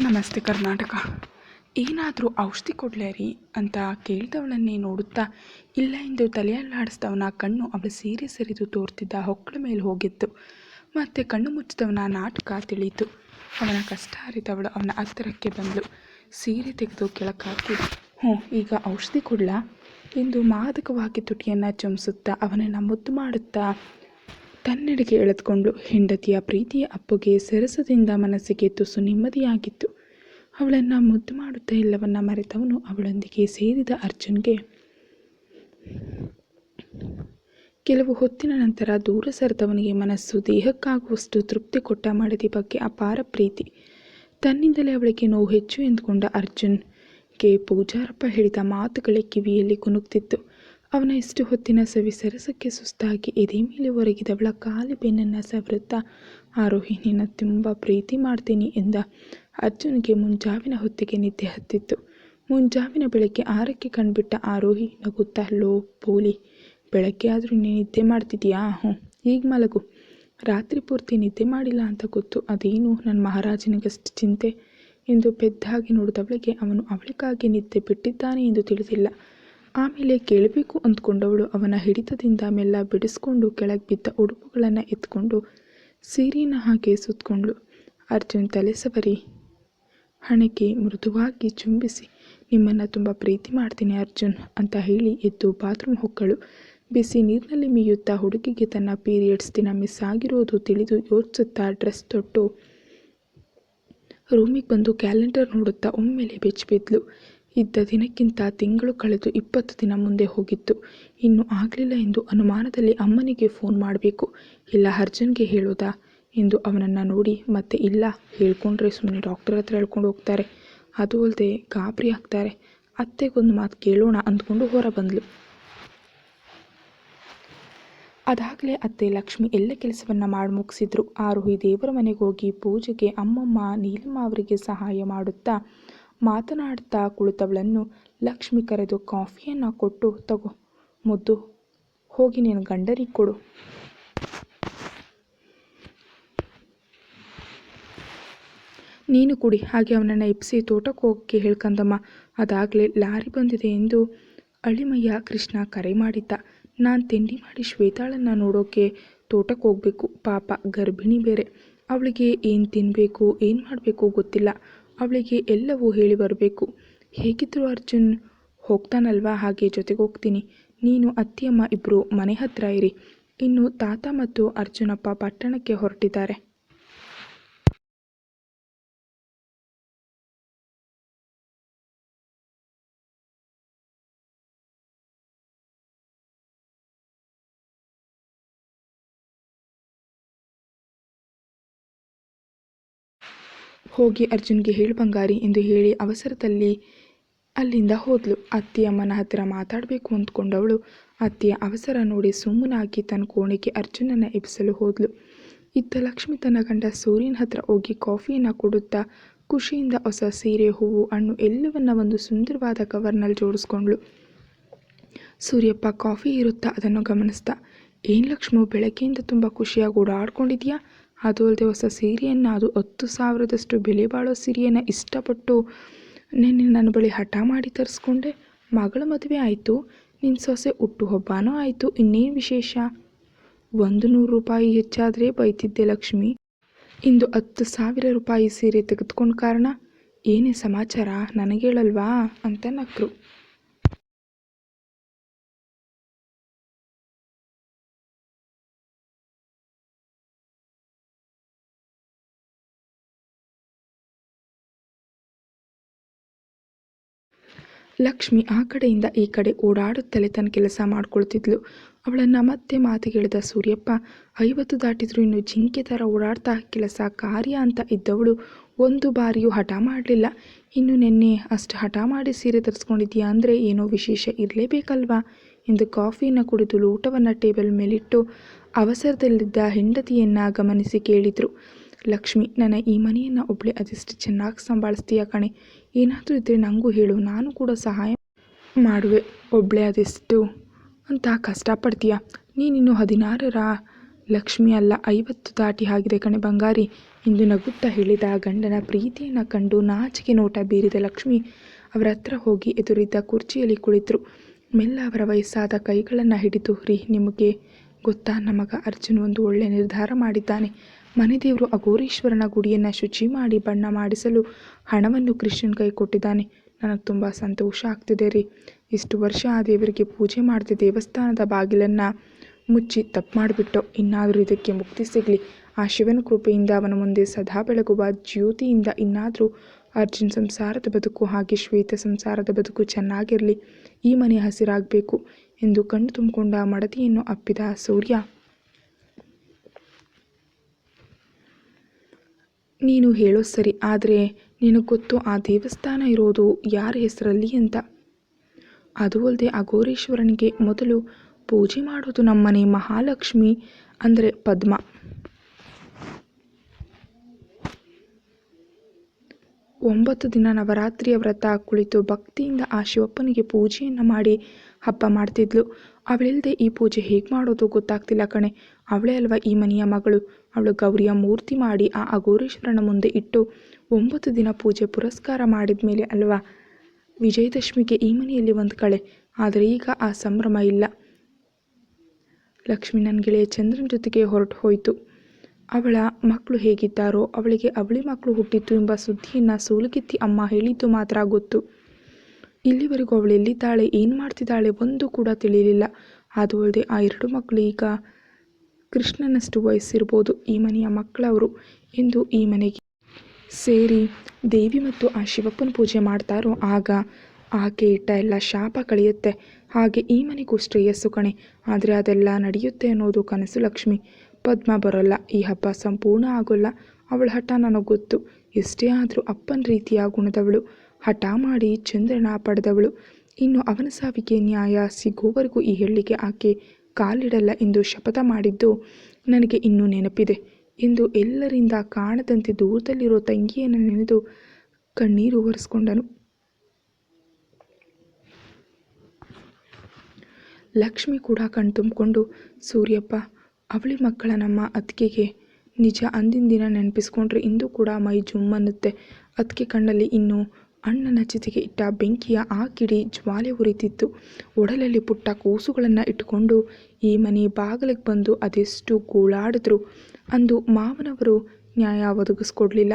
ನಮಸ್ತೆ ಕರ್ನಾಟಕ. ಏನಾದರೂ ಔಷಧಿ ಕೊಡಲೇ ರೀ ಅಂತ ಕೇಳಿದವಳನ್ನೇ ನೋಡುತ್ತಾ ಇಲ್ಲ ಎಂದು ತಲೆಯಲ್ಲಾಡಿಸಿದವನ ಕಣ್ಣು ಅವಳು ಸೀರೆ ಸರಿದು ತೋರ್ತಿದ್ದ ಹೊಕ್ಕಳ ಮೇಲೆ ಹೋಗಿತ್ತು. ಮತ್ತೆ ಕಣ್ಣು ಮುಚ್ಚಿದವನ ನಾಟಕ ತಿಳಿಯಿತು. ಅವನ ಕಷ್ಟ ಅರಿತವಳು ಅವನ ಹತ್ತಿರಕ್ಕೆ ಬಂದಳು ಸೀರೆ ತೆಗೆದು ಕೆಳಕಾಕಿ ಹ್ಞೂ, ಈಗ ಔಷಧಿ ಕೊಡ್ಲಾ? ಎಂದು ಮಾದಕವಾಗಿ ತುಟಿಯನ್ನು ಚುಮಿಸುತ್ತಾ ಅವನನ್ನು ಮುದ್ದು ಮಾಡುತ್ತಾ ತನ್ನೆಡೆಗೆ ಎಳೆದುಕೊಂಡು ಹೆಂಡತಿಯ ಪ್ರೀತಿಯ ಅಪ್ಪುಗೆ ಸೆರಸದಿಂದ ಮನಸ್ಸಿಗೆ ತುಸು ನೆಮ್ಮದಿಯಾಗಿತ್ತು. ಅವಳನ್ನು ಮುದ್ದು ಮಾಡುತ್ತಾ ಎಲ್ಲವನ್ನ ಮರೆತವನು ಅವಳೊಂದಿಗೆ ಸೇರಿದ ಅರ್ಜುನ್ಗೆ. ಕೆಲವು ಹೊತ್ತಿನ ನಂತರ ದೂರ ಸರಿದವನಿಗೆ ಮನಸ್ಸು ದೇಹಕ್ಕಾಗುವಷ್ಟು ತೃಪ್ತಿ ಕೊಟ್ಟ ಮಡದಿ ಬಗ್ಗೆ ಅಪಾರ ಪ್ರೀತಿ. ತನ್ನಿಂದಲೇ ಅವಳಿಗೆ ನೋವು ಹೆಚ್ಚು ಎಂದುಕೊಂಡ ಅರ್ಜುನ್ಗೆ ಪೂಜಾರಪ್ಪ ಹೇಳಿದ ಮಾತುಗಳೇ ಕಿವಿಯಲ್ಲಿ ಕುನುಗ್ತಿತ್ತು ಅವನ ಇಷ್ಟು ಹೊತ್ತಿನ ಸವಿ ಸರಸಕ್ಕೆ ಸುಸ್ತಾಗಿ ಎದೆ ಮೇಲೆ ಒರಗಿದವಳ ಕಾಲಿ ಬೆನ್ನನ್ನು ಸವರುತ್ತಾ ಆರೋಹಿ, ನಿನ್ನ ತುಂಬ ಪ್ರೀತಿ ಮಾಡ್ತೀನಿ ಎಂದ. ಅರ್ಜುನ್ಗೆ ಮುಂಜಾವಿನ ಹೊತ್ತಿಗೆ ನಿದ್ದೆ ಹತ್ತಿತ್ತು. ಮುಂಜಾವಿನ ಬೆಳಗ್ಗೆ ಆರಕ್ಕೆ ಕಂಡುಬಿಟ್ಟ ಆರೋಹಿ ನಗುತ್ತಾ, ಲೋ ಪೋಲಿ ಬೆಳಗ್ಗೆ ಆದರೂ ನೀನು ನಿದ್ದೆ ಮಾಡ್ತಿದ್ಯಾ? ಹ್ಞೂ ಈಗ ಮಲಗು. ರಾತ್ರಿ ಪೂರ್ತಿ ನಿದ್ದೆ ಮಾಡಿಲ್ಲ ಅಂತ ಗೊತ್ತು. ಅದೇನು ನನ್ನ ಮಹಾರಾಜನಿಗಷ್ಟು ಚಿಂತೆ ಎಂದು ಪೆದ್ದಾಗಿ ನೋಡಿದವಳಿಗೆ ಅವನು ಅವಳಿಗಾಗಿ ನಿದ್ದೆ ಬಿಟ್ಟಿದ್ದಾನೆ ಎಂದು ತಿಳಿದಿಲ್ಲ. ಆಮೇಲೆ ಕೇಳಬೇಕು ಅಂದ್ಕೊಂಡವಳು ಅವನ ಹಿಡಿತದಿಂದ ಮೆಲ್ಲ ಬಿಡಿಸ್ಕೊಂಡು ಕೆಳಗೆ ಬಿದ್ದ ಉಡುಪುಗಳನ್ನು ಎತ್ಕೊಂಡು ಸೀರೆನ ಹಾಗೆ ಸುತ್ತಕೊಂಡ್ಳು ಅರ್ಜುನ್ ತಲೆ ಸವರಿ. ಹಣೆಗೆ ಮೃದುವಾಗಿ ಚುಂಬಿಸಿ, ನಿಮ್ಮನ್ನು ತುಂಬ ಪ್ರೀತಿ ಮಾಡ್ತೀನಿ ಅರ್ಜುನ್ ಅಂತ ಹೇಳಿ ಎದ್ದು ಬಾತ್ರೂಮ್ ಹೊಕ್ಕಳು. ಬಿಸಿ ನೀರಿನಲ್ಲಿ ಮೀಯುತ್ತಾ ಹುಡುಗಿಗೆ ತನ್ನ ಪೀರಿಯಡ್ಸ್ ದಿನ ಮಿಸ್ ಆಗಿರೋದು ತಿಳಿದು ಯೋಚಿಸುತ್ತಾ ಡ್ರೆಸ್ ತೊಟ್ಟು ರೂಮಿಗೆ ಬಂದು ಕ್ಯಾಲೆಂಡರ್ ನೋಡುತ್ತಾ ಒಮ್ಮೆಲೆ ಬೆಚ್ಚಿಬಿದ್ಲು. ಇದ್ದ ದಿನಕ್ಕಿಂತ ತಿಂಗಳು ಕಳೆದು ಇಪ್ಪತ್ತು ದಿನ ಮುಂದೆ ಹೋಗಿತ್ತು. ಇನ್ನು ಆಗಲಿಲ್ಲ ಎಂದು ಅನುಮಾನದಲ್ಲಿ ಅಮ್ಮನಿಗೆ ಫೋನ್ ಮಾಡಬೇಕು. ಇಲ್ಲ, ಅರ್ಜುನ್ಗೆ ಹೇಳೋದಾ? ಎಂದು ಅವನನ್ನು ನೋಡಿ, ಮತ್ತೆ ಇಲ್ಲ, ಹೇಳ್ಕೊಂಡ್ರೆ ಸುಮ್ಮನೆ ಡಾಕ್ಟರ್ ಹತ್ರ ಹೇಳ್ಕೊಂಡು ಹೋಗ್ತಾರೆ. ಅದು ಅಲ್ಲದೆ ಗಾಬರಿ ಆಗ್ತಾರೆ. ಅತ್ತೆಗೊಂದು ಮಾತು ಕೇಳೋಣ ಅಂದ್ಕೊಂಡು ಹೊರ ಬಂದಳು ಅದಾಗಲೇ ಅತ್ತೆ ಲಕ್ಷ್ಮಿ ಎಲ್ಲ ಕೆಲಸವನ್ನು ಮಾಡಿ ಮುಗಿಸಿದ್ರು. ಆರೋಹಿ ದೇವರ ಮನೆಗೆ ಹೋಗಿ ಪೂಜೆಗೆ ಅಮ್ಮಮ್ಮ ನೀಲಮ್ಮ ಅವರಿಗೆ ಸಹಾಯ ಮಾಡುತ್ತಾ ಮಾತನಾಡುತ್ತಾ ಕುಳಿತವಳನ್ನು ಲಕ್ಷ್ಮಿ ಕರೆದು ಕಾಫಿಯನ್ನು ಕೊಟ್ಟು, ತಗೋ, ಮುದ್ದು, ಹೋಗಿ ನಿನ್ನ ಗಂಡರಿಗೆ ಕೊಡು. ನೀನು ಕುಡಿ. ಹಾಗೆ ಅವನನ್ನು ಎಬ್ಬಿಸಿ ತೋಟಕ್ಕೆ ಹೋಗಕ್ಕೆ ಹೇಳ್ಕಂದಮ್ಮ ಅದಾಗಲೇ ಲಾರಿ ಬಂದಿದೆ ಎಂದು ಅಳಿಮಯ್ಯ ಕೃಷ್ಣ ಕರೆ ಮಾಡಿದ್ದ. ನಾನು ತಿಂಡಿ ಮಾಡಿ ಶ್ವೇತಾಳನ್ನು ನೋಡೋಕ್ಕೆ ತೋಟಕ್ಕೆ ಹೋಗಬೇಕು. ಪಾಪ ಗರ್ಭಿಣಿ ಬೇರೆ. ಅವಳಿಗೆ ಏನು ತಿನ್ನಬೇಕು ಏನು ಮಾಡಬೇಕು ಗೊತ್ತಿಲ್ಲ. ಅವಳಿಗೆ ಎಲ್ಲವೂ ಹೇಳಿ ಬರಬೇಕು. ಹೇಗಿದ್ದರೂ ಅರ್ಜುನ್ ಹೋಗ್ತಾನಲ್ವಾ? ಹಾಗೆ ಜೊತೆಗೆ ಹೋಗ್ತೀನಿ. ನೀನು ಅತ್ತಿಯಮ್ಮ ಇಬ್ಬರು ಮನೆ ಹತ್ತಿರ ಇರಿ. ಇನ್ನು ತಾತ ಮತ್ತು ಅರ್ಜುನಪ್ಪ ಪಟ್ಟಣಕ್ಕೆ ಹೊರಟಿದ್ದಾರೆ. ಹೋಗಿ ಅರ್ಜುನ್ಗೆ ಹೇಳು ಬಂಗಾರಿ ಎಂದು ಹೇಳಿ ಅವಸರದಲ್ಲಿ ಅಲ್ಲಿಂದ ಹೋದ್ಲು. ಅತ್ತಿಯಮ್ಮನ ಹತ್ತಿರ ಮಾತಾಡಬೇಕು ಅಂದ್ಕೊಂಡವಳು. ಅತ್ತಿಯ ಅವಸರ ನೋಡಿ ಸುಮ್ಮನಾಗಿ ತನ್ನ ಕೋಣೆಗೆ ಅರ್ಜುನನ್ನು ಎಬ್ಬಿಸಲು ಹೋದ್ಲು. ಇತ್ತ ಲಕ್ಷ್ಮಿ ತನ್ನ ಗಂಡ ಸೂರ್ಯನ ಹತ್ರ ಹೋಗಿ ಕಾಫಿಯನ್ನು ಕೊಡುತ್ತಾ ಖುಷಿಯಿಂದ ಹೊಸ ಸೀರೆ, ಹೂವು, ಹಣ್ಣು ಎಲ್ಲವನ್ನ ಒಂದು ಸುಂದರವಾದ ಕವರ್ನಲ್ಲಿ ಜೋಡಿಸ್ಕೊಂಡ್ಳು. ಸೂರ್ಯಪ್ಪ ಕಾಫಿ ಇರುತ್ತಾ ಅದನ್ನು ಗಮನಿಸ್ತಾ, ಏನು ಲಕ್ಷ್ಮು, ಬೆಳಗ್ಗೆಯಿಂದ ತುಂಬ ಖುಷಿಯಾಗಿ ಓಡಾಡ್ಕೊಂಡಿದ್ಯಾ? ಅದು ಅಲ್ಲದೆ ಹೊಸ ಸೀರೆಯನ್ನು, ಅದು ಹತ್ತು ಸಾವಿರದಷ್ಟು ಬೆಲೆ ಬಾಳೋ ಸೀರೆಯನ್ನು ಇಷ್ಟಪಟ್ಟು ನಿನ್ನೆ ನನ್ನ ಬಳಿ ಹಠ ಮಾಡಿ ತರಿಸ್ಕೊಂಡೆ. ಮಗಳ ಮದುವೆ ಆಯಿತು ನಿನ್ನ ಸೊಸೆ ಹುಟ್ಟುಹಬ್ಬನೂ ಆಯಿತು, ಇನ್ನೇನು ವಿಶೇಷ? ಒಂದು ನೂರು ರೂಪಾಯಿ ಹೆಚ್ಚಾದರೆ ಬೈತಿದ್ದೆ ಲಕ್ಷ್ಮಿ. ಇಂದು ಹತ್ತು ಸಾವಿರ ರೂಪಾಯಿ ಸೀರೆ ತೆಗೆದುಕೊಂಡ ಕಾರಣ, ಏನೇ ಸಮಾಚಾರ? ನನಗೇಳಲ್ವಾ? ಅಂತ ನಕ್ರು. ಲಕ್ಷ್ಮಿ ಆ ಕಡೆಯಿಂದ ಈ ಕಡೆ ಓಡಾಡುತ್ತಲೇ ತನ್ನ ಕೆಲಸ ಮಾಡ್ಕೊಳ್ತಿದ್ಲು. ಅವಳನ್ನು ಮತ್ತೆ ಮಾತಿಗೆಳೆದ ಸೂರ್ಯಪ್ಪ, ಐವತ್ತು ದಾಟಿದ್ರು ಇನ್ನು ಜಿಂಕೆ ಥರ ಓಡಾಡ್ತಾ ಕೆಲಸ ಕಾರ್ಯ ಅಂತ ಇದ್ದವಳು, ಒಂದು ಬಾರಿಯೂ ಹಠ ಮಾಡಲಿಲ್ಲ. ಇನ್ನು ನಿನ್ನೆ ಅಷ್ಟು ಹಠ ಮಾಡಿ ಸೀರೆ ತರಿಸ್ಕೊಂಡಿದ್ಯಾ ಅಂದರೆ ಏನೋ ವಿಶೇಷ ಇರಲೇಬೇಕಲ್ವಾ? ಎಂದು ಕಾಫಿಯನ್ನು ಕುಡಿದು ಲೋಟವನ್ನು ಟೇಬಲ್ ಮೇಲಿಟ್ಟು ಅವಸರದಲ್ಲಿದ್ದ ಹೆಂಡತಿಯನ್ನು ಗಮನಿಸಿ ಕೇಳಿದರು. ಲಕ್ಷ್ಮಿ, ನನ್ನ ಈ ಮನೆಯನ್ನು ಒಬ್ಬಳೆ ಅದೆಷ್ಟು ಚೆನ್ನಾಗಿ ಸಂಭಾಳಿಸ್ತೀಯ ಕಣೆ. ಏನಾದರೂ ಇದ್ದರೆ ನನಗೂ ಹೇಳು, ನಾನು ಕೂಡ ಸಹಾಯ ಮಾಡುವೆ. ಒಬ್ಬಳೆ ಅದೆಷ್ಟು ಅಂತ ಕಷ್ಟಪಡ್ತೀಯ? ನೀನಿನ್ನು ಹದಿನಾರರ ಲಕ್ಷ್ಮಿ ಅಲ್ಲ, ಐವತ್ತು ದಾಟಿ ಆಗಿದೆ ಕಣೆ ಬಂಗಾರಿ. ಎಂದು ನಗುತ್ತಾ ಹೇಳಿದ ಗಂಡನ ಪ್ರೀತಿಯನ್ನು ಕಂಡು ನಾಚಿಕೆ ನೋಟ ಬೀರಿದ ಲಕ್ಷ್ಮಿ ಅವರ ಹತ್ರ ಹೋಗಿ ಎದುರಿದ್ದ ಕುರ್ಚಿಯಲ್ಲಿ ಕುಳಿತರು. ಮೆಲ್ಲ ಅವರ ವಯಸ್ಸಾದ ಕೈಗಳನ್ನು ಹಿಡಿದು, ರೀ, ನಿಮಗೆ ಗೊತ್ತಾ? ನಮಗ ಅರ್ಜುನ್ ಒಂದು ಒಳ್ಳೆಯ ನಿರ್ಧಾರ ಮಾಡಿದ್ದಾನೆ. ಮನೆ ದೇವರು ಅಘೋರೀಶ್ವರನ ಗುಡಿಯನ್ನು ಶುಚಿ ಮಾಡಿ ಬಣ್ಣ ಮಾಡಿಸಲು ಹಣವನ್ನು ಕೃಷ್ಣನ್ ಕೈ ಕೊಟ್ಟಿದ್ದಾನೆ. ನನಗೆ ತುಂಬ ಸಂತೋಷ ಆಗ್ತಿದೆ ರೀ. ಇಷ್ಟು ವರ್ಷ ಆ ದೇವರಿಗೆ ಪೂಜೆ ಮಾಡದೆ ದೇವಸ್ಥಾನದ ಬಾಗಿಲನ್ನು ಮುಚ್ಚಿ ತಪ್ಪು ಮಾಡಿಬಿಟ್ಟು. ಇನ್ನಾದರೂ ಇದಕ್ಕೆ ಮುಕ್ತಿ ಸಿಗಲಿ. ಆ ಶಿವನ ಕೃಪೆಯಿಂದ ಅವನ ಮುಂದೆ ಸದಾ ಬೆಳಗುವ ಜ್ಯೋತಿಯಿಂದ ಇನ್ನಾದರೂ ಅರ್ಜುನ್ ಸಂಸಾರದ ಬದುಕು ಹಾಗೆ ಶ್ವೇತ ಸಂಸಾರದ ಬದುಕು ಚೆನ್ನಾಗಿರಲಿ. ಈ ಮನೆ ಹಸಿರಾಗಬೇಕು ಎಂದು ಕಣ್ಣು ತುಂಬಿಕೊಂಡ ಮಡದಿಯನ್ನು ಅಪ್ಪಿದ ಸೂರ್ಯ ನೀನು ಹೇಳೋ ಸರಿ, ಆದರೆ ನಿನಗೆ ಗೊತ್ತು ಆ ದೇವಸ್ಥಾನ ಇರೋದು ಯಾರ ಹೆಸರಲ್ಲಿ ಅಂತ. ಅದು ಅಲ್ಲದೆ ಅಘೋರೇಶ್ವರನಿಗೆ ಮೊದಲು ಪೂಜೆ ಮಾಡೋದು ನಮ್ಮನೆ ಮಹಾಲಕ್ಷ್ಮಿ, ಅಂದರೆ ಪದ್ಮ. ಒಂಬತ್ತು ದಿನ ನವರಾತ್ರಿಯ ವ್ರತ ಕುಳಿತು ಭಕ್ತಿಯಿಂದ ಆ ಶಿವಪ್ಪನಿಗೆ ಪೂಜೆಯನ್ನು ಮಾಡಿ ಹಬ್ಬ ಮಾಡ್ತಿದ್ಲು. ಅವಳಿಲ್ಲದೆ ಈ ಪೂಜೆ ಹೇಗೆ ಮಾಡೋದು ಗೊತ್ತಾಗ್ತಿಲ್ಲ ಕಣೆ. ಅವಳೇ ಅಲ್ವಾ ಈ ಮನೆಯ ಮಗಳು? ಅವಳು ಗೌರಿಯ ಮೂರ್ತಿ ಮಾಡಿ ಆ ಅಘೋರೇಶ್ವರನ ಮುಂದೆ ಇಟ್ಟು ಒಂಬತ್ತು ದಿನ ಪೂಜೆ ಪುರಸ್ಕಾರ ಮಾಡಿದ ಮೇಲೆ ಅಲ್ವಾ? ವಿಜಯದಶಮಿಗೆ ಈ ಮನೆಯಲ್ಲಿ ಒಂದು ಕಳೆ. ಆದರೆ ಈಗ ಆ ಸಂಭ್ರಮ ಇಲ್ಲ. ಲಕ್ಷ್ಮೀ ನನ್ನ ಗೆಳೆಯ ಚಂದ್ರನ ಜೊತೆಗೆ ಹೊರಟು ಹೋಯಿತು. ಅವಳ ಮಕ್ಕಳು ಹೇಗಿದ್ದಾರೋ, ಅವಳಿಗೆ ಅವಳಿ ಮಕ್ಕಳು ಹುಟ್ಟಿತ್ತು ಎಂಬ ಸುದ್ದಿಯನ್ನು ಸೋಲುಗಿತ್ತಿ ಅಮ್ಮ ಹೇಳಿದ್ದು ಮಾತ್ರ ಗೊತ್ತು. ಇಲ್ಲಿವರೆಗೂ ಅವಳು ಎಲ್ಲಿದ್ದಾಳೆ, ಏನು ಮಾಡ್ತಿದ್ದಾಳೆ ಒಂದು ಕೂಡ ತಿಳಿಯಲಿಲ್ಲ ಅದು ಅಲ್ಲದೆ ಆ ಎರಡು ಮಕ್ಕಳು ಈಗ ಕೃಷ್ಣನಷ್ಟು ವಯಸ್ಸಿರ್ಬೋದು ಈ ಮನೆಯ ಮಕ್ಕಳವರು ಎಂದು ಈ ಮನೆಗೆ ಸೇರಿ ದೇವಿ ಮತ್ತು ಆ ಶಿವಪ್ಪನ ಪೂಜೆ ಮಾಡ್ತಾರೋ ಆಗ ಆಕೆ ಇಟ್ಟ ಎಲ್ಲ ಶಾಪ ಕಳೆಯುತ್ತೆ. ಹಾಗೆ ಈ ಮನೆಗೂ ಶ್ರೇಯಸ್ಸು ಕಣೆ. ಆದರೆ ಅದೆಲ್ಲ ನಡೆಯುತ್ತೆ ಅನ್ನೋದು ಕನಸು ಲಕ್ಷ್ಮಿ. ಪದ್ಮ ಬರೋಲ್ಲ. ಈ ಹಬ್ಬ ಸಂಪೂರ್ಣ ಆಗೋಲ್ಲ. ಅವಳ ಹಠ ನನಗೆ ಗೊತ್ತು. ಎಷ್ಟೇ ಆದರೂ ಅಪ್ಪನ ರೀತಿಯ ಗುಣದವಳು. ಹಠ ಮಾಡಿ ಚಂದ್ರನ ಪಡೆದವಳು. ಇನ್ನು ಅವನ ಸಾವಿಗೆ ನ್ಯಾಯ ಸಿಗೋವರೆಗೂ ಈ ಹೆಳ್ಳಿಗೆ ಆಕೆ ಕಾಲಿಡಲ್ಲ ಎಂದು ಶಪಥ ಮಾಡಿದ್ದು, ನನಗೆ ಇನ್ನೂ ನೆನಪಿದೆ ಎಂದು ಎಲ್ಲರಿಂದ ಕಾಣದಂತೆ ದೂರದಲ್ಲಿರೋ ತಂಗಿಯನ್ನು ನೆನೆದು ಕಣ್ಣೀರು ಒರೆಸ್ಕೊಂಡನು. ಲಕ್ಷ್ಮಿ ಕೂಡ ಕಣ್ತುಂಬಿಕೊಂಡು ಸೂರ್ಯಪ್ಪ, ಅವಳಿ ಮಕ್ಕಳ ನಮ್ಮ ಅತ್ತಿಗೆಗೆ ನಿಜ ಅಂದಿನ ದಿನ ನೆನಪಿಸ್ಕೊಂಡ್ರೆ ಇಂದು ಕೂಡ ಮೈ ಜುಮ್ಮನ್ನುತ್ತೆ. ಅತ್ತಿಗೆ ಕಣ್ಣಲ್ಲಿ ಇನ್ನೂ ಅಣ್ಣನ ಜೊತೆಗೆ ಇಟ್ಟ ಬೆಂಕಿಯ ಆ ಕಿಡಿ ಜ್ವಾಲೆ ಉರಿತಿತ್ತು. ಒಡಲಲ್ಲಿ ಪುಟ್ಟ ಕೂಸುಗಳನ್ನು ಇಟ್ಟುಕೊಂಡು ಈ ಮನೆ ಬಾಗಿಲಿಗೆ ಬಂದು ಅದೆಷ್ಟು ಗೋಳಾಡಿದ್ರು ಅಂದು ಮಾವನವರು ನ್ಯಾಯ ಒದಗಿಸ್ಕೊಡ್ಲಿಲ್ಲ.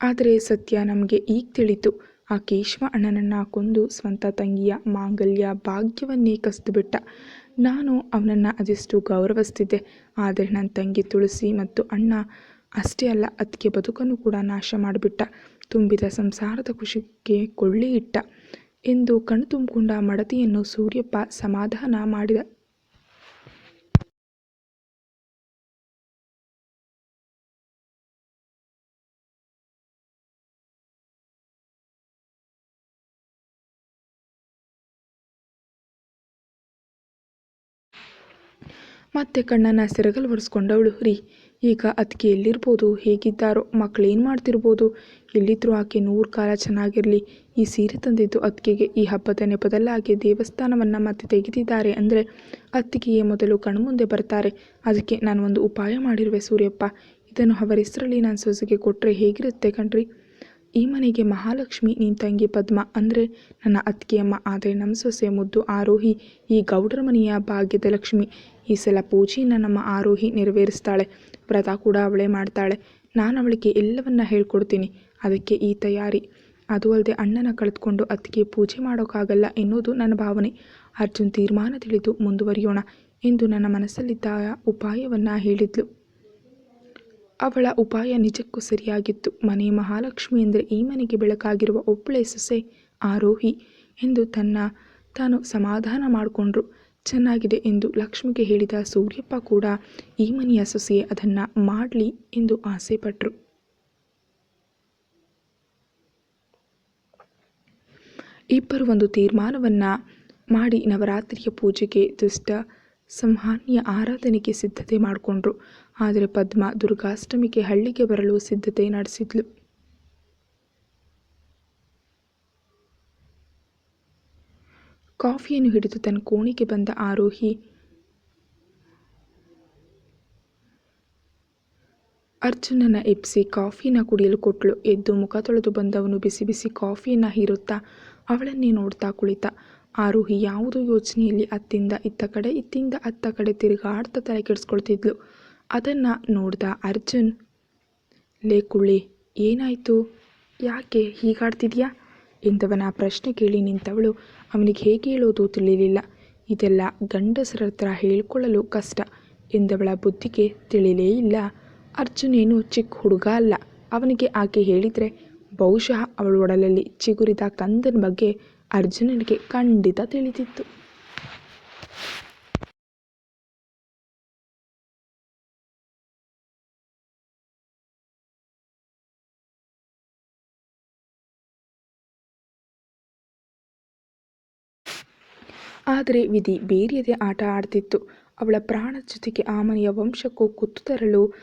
ಆದರೆ ಸತ್ಯ ನಮಗೆ ಈಗ ತಿಳಿತು. ಆ ಕೇಶವ ಅಣ್ಣನನ್ನು ಕೊಂದು ಸ್ವಂತ ತಂಗಿಯ ಮಾಂಗಲ್ಯ ಭಾಗ್ಯವನ್ನೇ ಕಸಿದುಬಿಟ್ಟ. ನಾನು ಅವನನ್ನು ಅದೆಷ್ಟು ಗೌರವಿಸ್ತಿದ್ದೆ. ಆದರೆ ನನ್ನ ತಂಗಿ ತುಳಸಿ ಮತ್ತು ಅಣ್ಣ ಅಷ್ಟೇ ಅಲ್ಲ ಅದಕ್ಕೆ ಬದುಕನ್ನು ಕೂಡ ನಾಶ ಮಾಡಿಬಿಟ್ಟ. ತುಂಬಿದ ಸಂಸಾರದ ಖುಷಿಗೆ ಕೊಳ್ಳಿ ಇಟ್ಟ. ಎಂದು ಕಣ್ತುಂಬಿಕೊಂಡ ಮಡದಿಯನ್ನು ಸೂರ್ಯಪ್ಪ ಸಮಾಧಾನ ಮಾಡಿದ. ಮತ್ತೆ ಕಣ್ಣನ್ನು ಸೆರಗಲ್ ಒರೆಸ್ಕೊಂಡವಳು. ರೀ, ಈಗ ಅದಕ್ಕೆ ಎಲ್ಲಿರ್ಬೋದು? ಹೇಗಿದ್ದಾರೋ? ಮಕ್ಕಳೇನು ಮಾಡ್ತಿರ್ಬೋದು? ಎಲ್ಲಿದ್ರೂ ಆಕೆ ನೂರು ಕಾಲ ಚೆನ್ನಾಗಿರಲಿ. ಈ ಸೀರೆ ತಂದಿದ್ದು ಅತ್ತಿಗೆಗೆ, ಈ ಹಬ್ಬದ ನೆಪದಲ್ಲಾಗಿ ದೇವಸ್ಥಾನವನ್ನು ಮತ್ತೆ ತೆಗೆದಿದ್ದಾರೆ ಅಂದರೆ ಅತ್ತಿಗೆಯೇ ಮೊದಲು ಕಣ್ಮುಂದೆ ಬರ್ತಾರೆ. ಅದಕ್ಕೆ ನಾನು ಒಂದು ಉಪಾಯ ಮಾಡಿರುವೆ ಸೂರ್ಯಪ್ಪ. ಇದನ್ನು ಅವರ ಹೆಸರಲ್ಲಿ ನಾನು ಸೊಸೆಗೆ ಕೊಟ್ಟರೆ ಹೇಗಿರುತ್ತೆ ಕಣ್ರಿ? ಈ ಮನೆಗೆ ಮಹಾಲಕ್ಷ್ಮಿ ನಿನ್ನ ತಂಗಿ ಪದ್ಮ ಅಂದರೆ ನನ್ನ ಅತ್ತಿಗೆಯಮ್ಮ, ಆದರೆ ನಮ್ಮ ಸೊಸೆ ಮುದ್ದು ಆರೋಹಿ, ಈ ಗೌಡರ ಮನೆಯ ಭಾಗ್ಯದ ಲಕ್ಷ್ಮಿ. ಈ ಸಲ ಪೂಜೆಯನ್ನು ನಮ್ಮ ಆರೋಹಿ ನೆರವೇರಿಸ್ತಾಳೆ. ವ್ರತ ಕೂಡ ಅವಳೇ ಮಾಡ್ತಾಳೆ. ನಾನು ಅವಳಿಗೆ ಎಲ್ಲವನ್ನ ಹೇಳ್ಕೊಡ್ತೀನಿ. ಅದಕ್ಕೆ ಈ ತಯಾರಿ. ಅದು ಅಲ್ಲದೆ ಅಣ್ಣನ ಕಳೆದುಕೊಂಡು ಅತ್ತಿಗೆ ಪೂಜೆ ಮಾಡೋಕ್ಕಾಗಲ್ಲ ಎನ್ನುವುದು ನನ್ನ ಭಾವನೆ. ಅರ್ಜುನ್ ತೀರ್ಮಾನ ತಿಳಿದು ಮುಂದುವರಿಯೋಣ ಎಂದು ನನ್ನ ಮನಸ್ಸಲ್ಲಿದ್ದ ಉಪಾಯವನ್ನು ಹೇಳಿದ್ಲು. ಅವಳ ಉಪಾಯ ನಿಜಕ್ಕೂ ಸರಿಯಾಗಿತ್ತು. ಮನೆ ಮಹಾಲಕ್ಷ್ಮಿ ಎಂದರೆ ಈ ಮನೆಗೆ ಬೆಳಕಾಗಿರುವ ಒಬ್ಬಳೆ ಸೊಸೆ, ಆರೋಹಿ ಎಂದು ತನ್ನ, ತಾನು ಸಮಾಧಾನ ಮಾಡಿಕೊಂಡ್ರು. ಚೆನ್ನಾಗಿದೆ ಎಂದು ಲಕ್ಷ್ಮಿಗೆ ಹೇಳಿದ ಸೂರ್ಯಪ್ಪ ಕೂಡ ಈ ಮನೆಯ ಸೊಸೆಯೇ ಅದನ್ನು ಮಾಡಲಿ ಎಂದು ಆಸೆಪಟ್ಟರು ಇಬ್ಬರು ಒಂದು ತೀರ್ಮಾನವನ್ನು ಮಾಡಿ ನವರಾತ್ರಿಯ ಪೂಜೆಗೆ ದುಷ್ಟ ಸಂಹಾನಿಯ ಆರಾಧನೆಗೆ ಸಿದ್ಧತೆ ಮಾಡಿಕೊಂಡ್ರು. ಆದರೆ ಪದ್ಮ ದುರ್ಗಾಷ್ಟಮಿಗೆ ಹಳ್ಳಿಗೆ ಬರಲು ಸಿದ್ಧತೆ ನಡೆಸಿದ್ಲು. ಕಾಫಿಯನ್ನು ಹಿಡಿದು ತನ್ನ ಕೋಣೆಗೆ ಬಂದ ಆರೋಹಿ, ಅರ್ಜುನನ ಎಬ್ಸಿ ಕಾಫಿನ ಕುಡಿಯಲು ಕೊಟ್ಟಳು ಎದ್ದು ಮುಖ ತೊಳೆದು ಬಂದವನು ಬಿಸಿ ಬಿಸಿ ಕಾಫಿಯನ್ನು ಹೀರುತ್ತಾ ಅವಳನ್ನೇ ನೋಡ್ತಾ ಕುಳಿತ. ಆರೋಹಿ ಯಾವುದೋ ಯೋಚನೆಯಲ್ಲಿ ಅತ್ತಿಂದ ಇತ್ತ ಕಡೆ, ಇತ್ತಿಂದ ಅತ್ತ ಕಡೆ ತಿರುಗಾಡ್ತಾ ತಲೆ ಕೆಡಿಸ್ಕೊಳ್ತಿದ್ಲು ಅದನ್ನು ನೋಡಿದ ಅರ್ಜುನ್, ಲೇ ಕುಳ್ಳಿ, ಏನಾಯಿತು? ಯಾಕೆ ಹೀಗಾಡ್ತಿದ್ಯಾ? ಎಂದವನ ಪ್ರಶ್ನೆ ಕೇಳಿ ನಿಂತವಳು. ಅವನಿಗೆ ಹೇಗೆ ಹೇಳೋದು ತಿಳಿಯಲಿಲ್ಲ ಇದೆಲ್ಲ ಗಂಡಸರ ಹತ್ರ ಹೇಳಿಕೊಳ್ಳಲು ಕಷ್ಟ ಎಂದವಳ ಬುದ್ಧಿಗೆ ತಿಳಿಲೇ ಇಲ್ಲ. ಅರ್ಜುನೇನು ಚಿಕ್ಕ ಹುಡುಗ ಅಲ್ಲ. ಅವನಿಗೆ ಆಕೆ ಹೇಳಿದರೆ ಬಹುಶಃ ಅವಳ ಒಡಲಲ್ಲಿ ಚಿಗುರಿದ ಕಂದನ ಬಗ್ಗೆ ಅರ್ಜುನನಿಗೆ ಖಂಡಿತ ತಿಳಿದಿತ್ತು. ಆದರೆ ವಿಧಿ ಬೇರೆಯದೇ ಆಟ ಆಡ್ತಿತ್ತು. ಅವಳ ಪ್ರಾಣ ಜೊತೆಗೆ ಆ ಮನೆಯ ವಂಶಕ್ಕೂ ಕುತ್ತು ತರಲು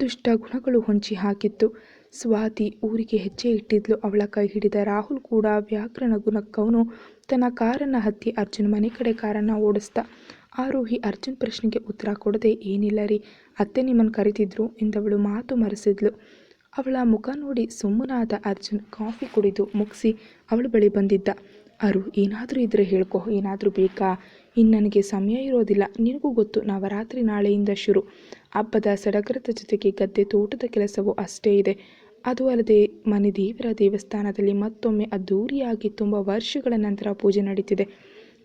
ದುಷ್ಟ ಗುಣಗಳು ಹೊಂಚಿ ಹಾಕಿತ್ತು. ಸ್ವಾತಿ ಊರಿಗೆ ಹೆಜ್ಜೆ ಇಟ್ಟಿದ್ಲು. ಅವಳ ಕೈ ಹಿಡಿದ ರಾಹುಲ್ ಕೂಡ ವ್ಯಾಕರಣ ಗುಣಕ್ಕವನು. ತನ್ನ ಕಾರನ್ನು ಹತ್ತಿ ಅರ್ಜುನ್ ಮನೆ ಕಡೆ ಕಾರನ್ನು ಓಡಿಸ್ದ. ಆರೋಹಿ ಅರ್ಜುನ್ ಪ್ರಶ್ನೆಗೆ ಉತ್ತರ ಕೊಡದೆ, ಏನಿಲ್ಲ ರೀ, ಅತ್ತೆ ನಿಮ್ಮನ್ನು ಕರಿತಿದ್ರು ಎಂದವಳು ಮಾತು ಮರೆಸಿದ್ಲು. ಅವಳ ಮುಖ ನೋಡಿ ಸುಮ್ಮನಾದ ಅರ್ಜುನ್ ಕಾಫಿ ಕುಡಿದು ಮುಗಿಸಿ ಅವಳ ಬಳಿ ಬಂದಿದ್ದ. ಅರು, ಏನಾದರೂ ಇದ್ದರೆ ಹೇಳ್ಕೊ, ಏನಾದರೂ ಬೇಕಾ? ಇನ್ನು ನನಗೆ ಸಮಯ ಇರೋದಿಲ್ಲ. ನಿನಗೂ ಗೊತ್ತು, ನವರಾತ್ರಿ ನಾಳೆಯಿಂದ ಶುರು. ಹಬ್ಬದ ಸಡಗರದ ಜೊತೆಗೆ ಗದ್ದೆ ತೋಟದ ಕೆಲಸವೂ ಅಷ್ಟೇ ಇದೆ. ಅದು ಅಲ್ಲದೆ, ಮನೆ ದೇವರ ದೇವಸ್ಥಾನದಲ್ಲಿ ಮತ್ತೊಮ್ಮೆ ಅದ್ದೂರಿಯಾಗಿ ತುಂಬ ವರ್ಷಗಳ ನಂತರ ಪೂಜೆ ನಡೀತಿದೆ.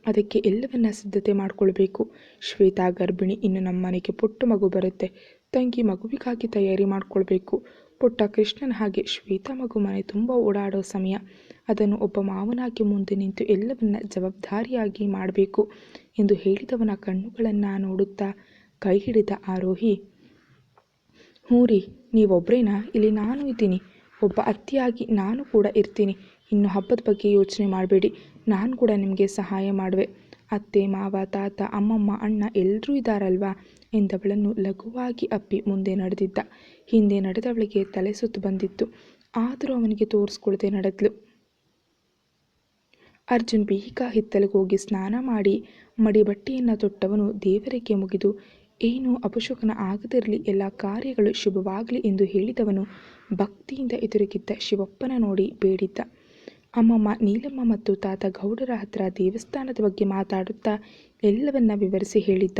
ಅದಕ್ಕೆ ಎಲ್ಲವನ್ನ ಸಿದ್ಧತೆ ಮಾಡಿಕೊಳ್ಬೇಕು. ಶ್ವೇತಾ ಗರ್ಭಿಣಿ, ಇನ್ನು ನಮ್ಮ ಮನೆಗೆ ಪುಟ್ಟ ಮಗು ಬರುತ್ತೆ. ತಂಗಿ ಮಗುವಿಗಾಗಿ ತಯಾರಿ ಮಾಡಿಕೊಳ್ಬೇಕು. ಪುಟ್ಟ ಕೃಷ್ಣನ ಹಾಗೆ ಶ್ವೇತಾ ಮಗು ಮನೆ ತುಂಬ ಓಡಾಡೋ ಸಮಯ. ಅದನ್ನು ಒಬ್ಬ ಮಾವನಾಗಿ ಮುಂದೆ ನಿಂತು ಎಲ್ಲವನ್ನ ಜವಾಬ್ದಾರಿಯಾಗಿ ಮಾಡಬೇಕು ಎಂದು ಹೇಳಿದವನ ಕಣ್ಣುಗಳನ್ನು ನೋಡುತ್ತಾ ಕೈ ಹಿಡಿದ ಆರೋಹಿ, ಹ್ಞೂ ರೀ ನೀವೊಬ್ಬರೇನಾ ಇಲ್ಲಿ ನಾನು ಇದ್ದೀನಿ. ಒಬ್ಬ ಅತ್ತಿಯಾಗಿ ನಾನು ಕೂಡ ಇರ್ತೀನಿ. ಇನ್ನು ಹಬ್ಬದ ಬಗ್ಗೆ ಯೋಚನೆ ಮಾಡಬೇಡಿ. ನಾನು ಕೂಡ ನಿಮಗೆ ಸಹಾಯ ಮಾಡುವೆ. ಅತ್ತೆ, ಮಾವ, ತಾತ, ಅಮ್ಮಮ್ಮ, ಅಣ್ಣ ಎಲ್ಲರೂ ಇದ್ದಾರಲ್ವಾ ಎಂದವಳನ್ನು ಲಘುವಾಗಿ ಅಪ್ಪಿ ಮುಂದೆ ನಡೆದಿದ್ದ. ಹಿಂದೆ ನಡೆದವಳಿಗೆ ತಲೆ ಸುತ್ತು ಬಂದಿತ್ತು. ಆದರೂ ಅವನಿಗೆ ತೋರಿಸ್ಕೊಳ್ದೆ ನಡೆದ್ಲು. ಅರ್ಜುನ್ ಬೇಗ ಹಿತ್ತಲಿಗೆ ಹೋಗಿ ಸ್ನಾನ ಮಾಡಿ ಮಡಿ ಬಟ್ಟೆಯನ್ನು ತೊಟ್ಟವನು ದೇವರಿಗೆ ಮುಗಿದು, ಏನು ಅಪಶುಕನ ಆಗದಿರಲಿ, ಎಲ್ಲ ಕಾರ್ಯಗಳು ಶುಭವಾಗಲಿ ಎಂದು ಹೇಳಿದವನು ಭಕ್ತಿಯಿಂದ ಎದುರುಗಿದ್ದ ಶಿವಪ್ಪನ ನೋಡಿ ಬೇಡಿದ್ದ. ಅಮ್ಮಮ್ಮ, ನೀಲಮ್ಮ ಮತ್ತು ತಾತ ಗೌಡರ ಹತ್ರ ದೇವಸ್ಥಾನದ ಬಗ್ಗೆ ಮಾತಾಡುತ್ತಾ ಎಲ್ಲವನ್ನ ವಿವರಿಸಿ ಹೇಳಿದ್ದ.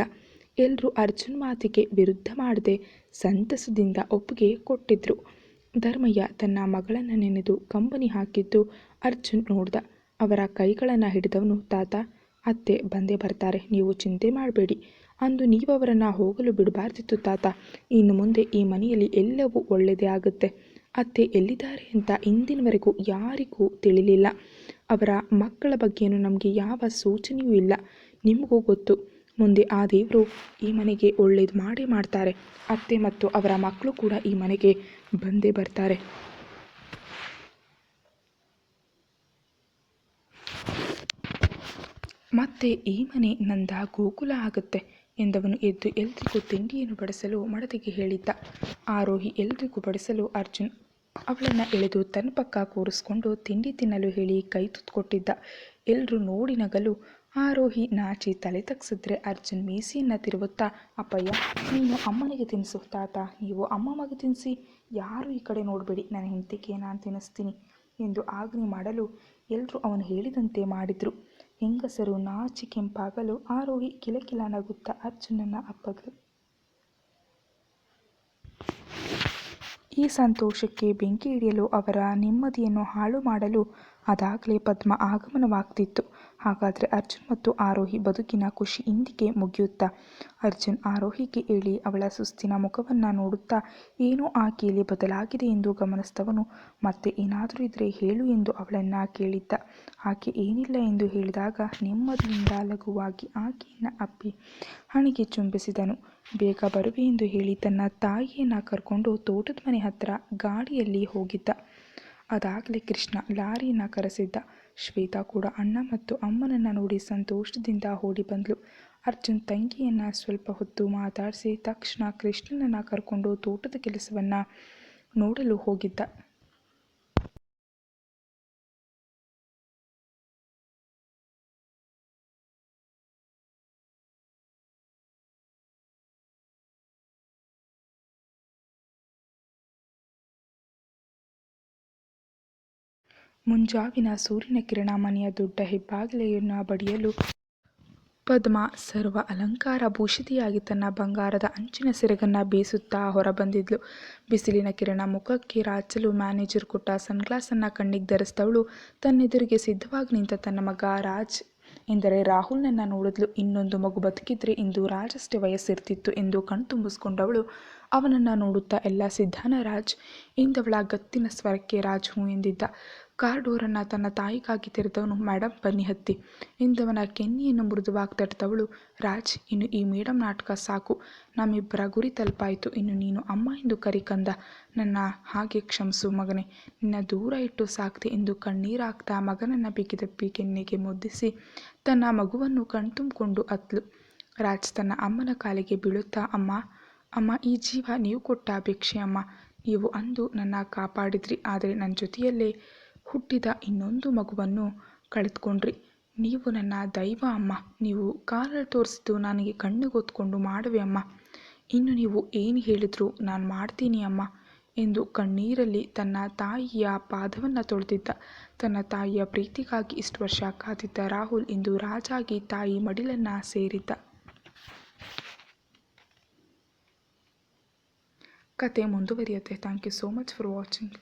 ಎಲ್ಲರೂ ಅರ್ಜುನ್ ಮಾತಿಗೆ ವಿರುದ್ಧ ಮಾಡದೆ ಸಂತಸದಿಂದ ಒಪ್ಪಿಗೆ ಕೊಟ್ಟಿದ್ರು. ಧರ್ಮಯ್ಯ ತನ್ನ ಮಗಳನ್ನು ನೆನೆದು ಕಂಬನಿ ಹಾಕಿದ್ದು ಅರ್ಜುನ್ ನೋಡ್ದ. ಅವರ ಕೈಗಳನ್ನು ಹಿಡಿದವನು, ತಾತ, ಅತ್ತೆ, ಬಂದೇ ಬರ್ತಾರೆ, ನೀವು ಚಿಂತೆ ಮಾಡಬೇಡಿ. ಅಂದು ನೀವು ಅವರನ್ನು ಹೋಗಲು ಬಿಡಬಾರ್ದಿತ್ತು, ತಾತ. ಇನ್ನು ಮುಂದೆ ಈ ಮನೆಯಲ್ಲಿ ಎಲ್ಲವೂ ಒಳ್ಳೆಯದೇ ಆಗುತ್ತೆ. ಅತ್ತೆ ಎಲ್ಲಿದ್ದಾರೆ ಅಂತ ಇಂದಿನವರೆಗೂ ಯಾರಿಗೂ ತಿಳಿಲಿಲ್ಲ. ಅವರ ಮಕ್ಕಳ ಬಗ್ಗೆಯೂ ನಮಗೆ ಯಾವ ಸೂಚನೆಯೂ ಇಲ್ಲ. ನಿಮಗೂ ಗೊತ್ತು. ಮುಂದೆ ಆ ದೇವರು ಈ ಮನೆಗೆ ಒಳ್ಳೇದು ಮಾಡೇ ಮಾಡ್ತಾರೆ. ಅತ್ತೆ ಮತ್ತು ಅವರ ಮಕ್ಕಳು ಕೂಡ ಈ ಮನೆಗೆ ಬಂದೇ ಬರ್ತಾರೆ. ಮತ್ತೆ ಈ ಮನೆ ನಂದ ಗೋಕುಲ ಆಗುತ್ತೆ ಎಂದವನು ಎದ್ದು ಎಲ್ರಿಗೂ ತಿಂಡಿಯನ್ನು ಬಡಿಸಲು ಮಡದಿಗೆ ಹೇಳಿದ್ದ. ಆರೋಹಿ ಎಲ್ರಿಗೂ ಬಡಿಸಲು ಅರ್ಜುನ್ ಅವಳನ್ನು ಎಳೆದು ತನ್ನ ಪಕ್ಕ ಕೂರಿಸ್ಕೊಂಡು ತಿಂಡಿ ತಿನ್ನಲು ಹೇಳಿ ಕೈ ತುತ್ಕೊಟ್ಟಿದ್ದ. ಎಲ್ಲರೂ ನೋಡಿ ನಗಲು. ಆರೋಹಿ ನಾಚಿ ತಲೆ ತಗ್ಸಿದ್ರೆ ಅರ್ಜುನ್ ಮೀಸಿಯನ್ನು ತಿರುವುತ್ತಾ, ಅಪ್ಪಯ್ಯ, ನೀನು ಅಮ್ಮನಿಗೆ ತಿನ್ನಿಸು ತಾತ, ನೀವು ಅಮ್ಮಮ್ಮಗೆ ತಿನ್ನಿಸಿ ಯಾರು ಈ ಕಡೆ ನೋಡಬೇಡಿ, ನನ್ನ ಹೆಂಡತಿಗೆ ನಾನು ತಿನ್ನಿಸ್ತೀನಿ ಎಂದು ಆಜ್ಞೆ ಮಾಡಲು ಎಲ್ಲರೂ ಅವನು ಹೇಳಿದಂತೆ ಮಾಡಿದರು. ಹೆಂಗಸರು ನಾಚಿ ಕೆಂಪಾಗಲು ಆರೋಹಿ ಕಿಲಕಿಲ ನಗುತ್ತಾ ಅರ್ಜುನನ ಅಪ್ಪಗಳು ಈ ಸಂತೋಷಕ್ಕೆ ಬೆಂಕಿ ಹಿಡಿಯಲು ಅವರ ನೆಮ್ಮದಿಯನ್ನು ಹಾಳು ಮಾಡಲು ಅದಾಗಲೇ ಪದ್ಮ ಆಗಮನವಾಗ್ತಿತ್ತು. ಹಾಗಾದರೆ ಅರ್ಜುನ್ ಮತ್ತು ಆರೋಹಿ ಬದುಕಿನ ಖುಷಿ ಇಂದಿಗೆ ಮುಗಿಯುತ್ತಾ? ಅರ್ಜುನ್ ಆರೋಹಿಗೆ ಹೇಳಿ ಅವಳ ಸುಸ್ತಿನ ಮುಖವನ್ನು ನೋಡುತ್ತಾ, ಏನೋ ಆಕೆಯಲ್ಲಿ ಬದಲಾಗಿದೆ ಎಂದು ಗಮನಿಸಿದವನು ಮತ್ತೆ ಏನಾದರೂ ಇದ್ದರೆ ಹೇಳು ಎಂದು ಅವಳನ್ನು ಕೇಳಿದ್ದ. ಆಕೆ ಏನಿಲ್ಲ ಎಂದು ಹೇಳಿದಾಗ ನೆಮ್ಮದಿಯಿಂದ ಲಘುವಾಗಿ ಆಕೆಯನ್ನು ಅಪ್ಪಿ ಹಣೆಗೆ ಚುಂಬಿಸಿದನು. ಬೇಗ ಬರುವೆ ಎಂದು ಹೇಳಿ ತನ್ನ ತಾಯಿಯನ್ನು ಕರ್ಕೊಂಡು ತೋಟದ ಮನೆ ಹತ್ತಿರ ಗಾಡಿಯಲ್ಲಿ ಹೋಗಿದ್ದ. ಅದಾಗಲೇ ಕೃಷ್ಣ ಲಾರಿಯನ್ನು ಕರೆಸಿದ್ದ. ಶ್ವೇತಾ ಕೂಡ ಅಣ್ಣ ಮತ್ತು ಅಮ್ಮನನ್ನು ನೋಡಿ ಸಂತೋಷದಿಂದ ಓಡಿ ಬಂದಳು ಅರ್ಜುನ್ ತಂಗಿಯನ್ನು ಸ್ವಲ್ಪ ಹೊತ್ತು ಮಾತಾಡಿಸಿ ತಕ್ಷಣ ಕೃಷ್ಣನನ್ನು ಕರ್ಕೊಂಡು ತೋಟದ ಕೆಲಸವನ್ನು ನೋಡಲು ಹೋಗಿದ್ದ. ಮುಂಜಾವಿನ ಸೂರ್ಯನ ಕಿರಣ ಮನೆಯ ದೊಡ್ಡ ಹೆಬ್ಬಾಗಿಲೆಯನ್ನು ಬಡಿಯಲು ಪದ್ಮ ಸರ್ವ ಅಲಂಕಾರ ಭೂಷಿತಿಯಾಗಿ ತನ್ನ ಬಂಗಾರದ ಅಂಚಿನ ಸೆರಗನ್ನು ಬೀಸುತ್ತಾ ಹೊರಬಂದಿದ್ಲು. ಬಿಸಿಲಿನ ಕಿರಣ ಮುಖಕ್ಕೆ ರಾಚಲು ಮ್ಯಾನೇಜರ್ ಕೊಟ್ಟ ಸನ್ಗ್ಲಾಸನ್ನು ಕಣ್ಣಿಗೆ ಧರಿಸಿದವಳು ತನ್ನೆದುರಿಗೆ ಸಿದ್ಧವಾಗಿ ನಿಂತ ತನ್ನ ಮಗ ರಾಜ್ ಎಂದರೆ ರಾಹುಲ್ನನ್ನು ನೋಡಿದ್ಲು. ಇನ್ನೊಂದು ಮಗು ಬದುಕಿದ್ರೆ ಇಂದು ರಾಜಷ್ಟೇ ವಯಸ್ಸಿರ್ತಿತ್ತು ಎಂದು ಕಣ್ತುಂಬಿಸ್ಕೊಂಡವಳು ಅವನನ್ನು ನೋಡುತ್ತಾ ಎಲ್ಲ ಸಿದ್ಧಾನ ರಾಜ್ ಎಂದವಳ ಗತ್ತಿನ ಸ್ವರಕ್ಕೆ ರಾಜ್ ಹೂ ಎಂದಿದ್ದ. ಕಾರ್ ಡೋರನ್ನು ತನ್ನ ತಾಯಿಗಾಗಿ ತೆರೆದವನು. ಮೇಡಮ್ ಬನ್ನಿ ಹತ್ತಿ. ಎಂದವನ ಕೆನ್ನೆಯನ್ನು ಮೃದುವಾಗಿ ತಟ್ಟಿದವಳು ರಾಜ್, ಇನ್ನು ಈ ಮೇಡಮ್ ನಾಟಕ ಸಾಕು. ನಮ್ಮಿಬ್ಬರ ಗುರಿ ತಲುಪಾಯಿತು. ಇನ್ನು ನೀನು ಅಮ್ಮ ಎಂದು ಕರಿಕಂದ ನನ್ನ ಹಾಗೆ ಕ್ಷಮಿಸು ಮಗನೇ. ನಿನ್ನ ದೂರ ಇಟ್ಟು ಸಾಕ್ತೆ ಎಂದು ಕಣ್ಣೀರಾಗ್ತಾ ಮಗನನ್ನ ಬಿಗಿದಪ್ಪಿ ಕೆನ್ನೆಗೆ ಮುದ್ದಿಸಿ ತನ್ನ ಮಗುವನ್ನು ಕಣ್ತುಂಬಿಕೊಂಡು ಅತ್ಲು. ರಾಜ್ ತನ್ನ ಅಮ್ಮನ ಕಾಲಿಗೆ ಬೀಳುತ್ತಾ, ಅಮ್ಮ ಅಮ್ಮ, ಈ ಜೀವ ನೀವು ಕೊಟ್ಟ ಭಿಕ್ಷೆ ಅಮ್ಮ. ನೀವು ಅಂದು ನನ್ನ ಕಾಪಾಡಿದ್ರಿ. ಆದರೆ ನನ್ನ ಜೊತೆಯಲ್ಲೇ ಹುಟ್ಟಿದ ಇನ್ನೊಂದು ಮಗುವನ್ನು ಕಳೆದುಕೊಂಡ್ರಿ. ನೀವು ನನ್ನ ದೈವ ಅಮ್ಮ. ನೀವು ಕಾರಲ್ಲಿ ತೋರಿಸಿದ್ದು ನನಗೆ ಕಣ್ಣಿಗೊತ್ಕೊಂಡು ಮಾಡುವೆ ಅಮ್ಮ. ಇನ್ನು ನೀವು ಏನು ಹೇಳಿದ್ರು ನಾನು ಮಾಡ್ತೀನಿ ಅಮ್ಮ ಎಂದು ಕಣ್ಣೀರಲ್ಲಿ ತನ್ನ ತಾಯಿಯ ಪಾದವನ್ನು ತೊಳೆದಿದ್ದ. ತನ್ನ ತಾಯಿಯ ಪ್ರೀತಿಗಾಗಿ ಇಷ್ಟು ವರ್ಷ ಕಾದಿದ್ದ ರಾಹುಲ್ ಇಂದು ರಾಜಾಗಿ ತಾಯಿ ಮಡಿಲನ್ನು ಸೇರಿದ್ದ. ಕತೆ ಮುಂದುವರಿಯುತ್ತೆ. Thank you so much for watching